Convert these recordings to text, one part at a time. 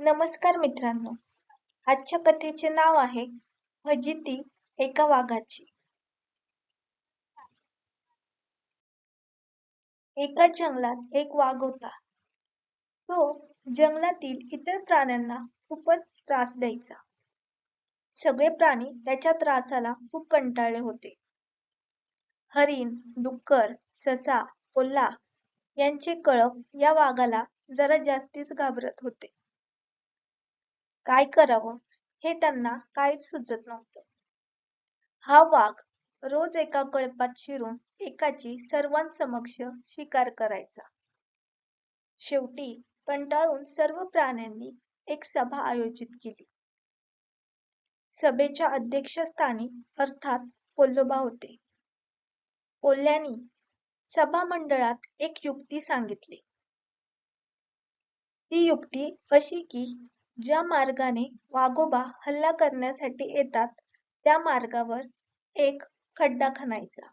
नमस्कार मित्रांनो. आजच्या कथेचे नाव आहे फजिती एका वाघाची. एका जंगलात एक वाघ होता. तो जंगलातील इतर प्राण्यांना खूपच त्रास द्यायचा. सगळे प्राणी त्याच्या त्रासाला खूप कंटाळले होते. हरिण डुक्कर ससा कोल्हा यांचे कळप या वाघाला जरा जास्तीच घाबरत होते. काय करावं हे त्यांना काहीच सुचत नव्हतं. हा वाघ रोज एका कळपात शिरून एकाची सर्वांसमक्ष शिकार करायचा. शेवटी कंटाळून सर्व प्राण्यांनी एक सभा आयोजित केली. सभेच्या अध्यक्षस्थानी अर्थात कोल्होबा होते. कोल्ह्यानी सभा मंडळात एक युक्ती सांगितली. ती युक्ती अशी की ज्या मार्गाने वाघोबा हल्ला करण्यासाठी येतात त्या मार्गावर एक खड्डा खणायचा.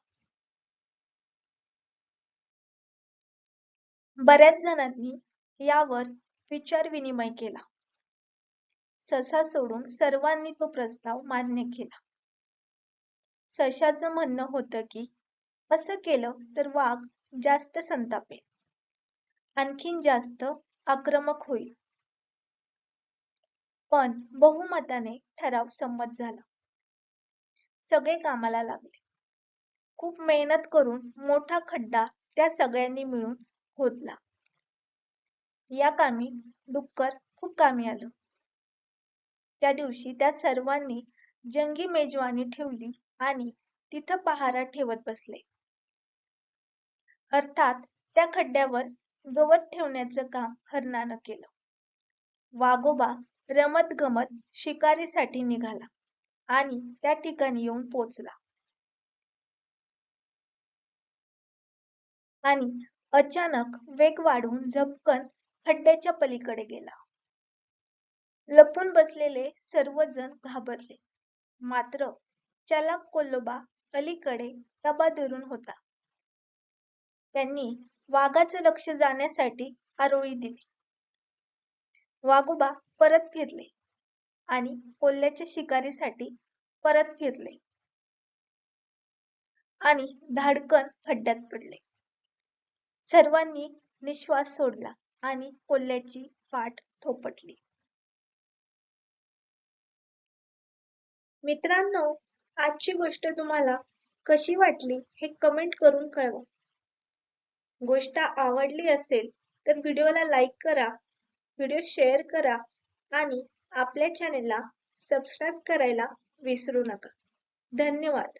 बऱ्याच जणांनी यावर विचार विनिमय केला. ससा सोडून सर्वांनी तो प्रस्ताव मान्य केला. सशाचं म्हणणं होतं की असं केलं तर वाघ जास्त संतापेल. आणखीन जास्त आक्रमक होईल. पण बहुमताने ठराव संमत झाला. सगळे कामाला लागले. खूप मेहनत करून मोठा खड्डा त्या सगळ्यांनी मिळून खोदला. या कामी डुक्कर खूप कामी आलं. त्या दिवशी त्या सर्वांनी जंगी मेजवानी ठेवली आणि तिथं पहारा ठेवत बसले. अर्थात त्या खड्ड्यावर गवत ठेवण्याचं काम हरणानं केलं. वाघोबा रमत गमत शिकारीसाठी निघाला आणि त्या ठिकाणी येऊन पोचला आणि अचानक वेग वाढवून झपकन खड्ड्याच्या पलीकडे गेला. लपून बसलेले सर्वजण घाबरले. मात्र चलाक कोल्लोबा अलीकडे तबा धरून होता. त्यांनी वाघाचं लक्ष जाण्यासाठी आरोळी दिली. वाघोबा परत फिरले आणि कोल्ह्याच्या शिकारीसाठी परत फिरले. आणि धाडकन खड्ड्यात पडले. सर्वांनी निश्वास सोडला आणि कोल्ह्याची पाठ थोपटली. मित्रांनो आजची गोष्ट तुम्हाला कशी वाटली हे कमेंट करून कळवा. गोष्ट आवडली असेल तर व्हिडिओला लाईक करा. व्हिडिओ शेअर करा आणि आपल्या चॅनेलला सबस्क्राईब करायला विसरू नका. धन्यवाद.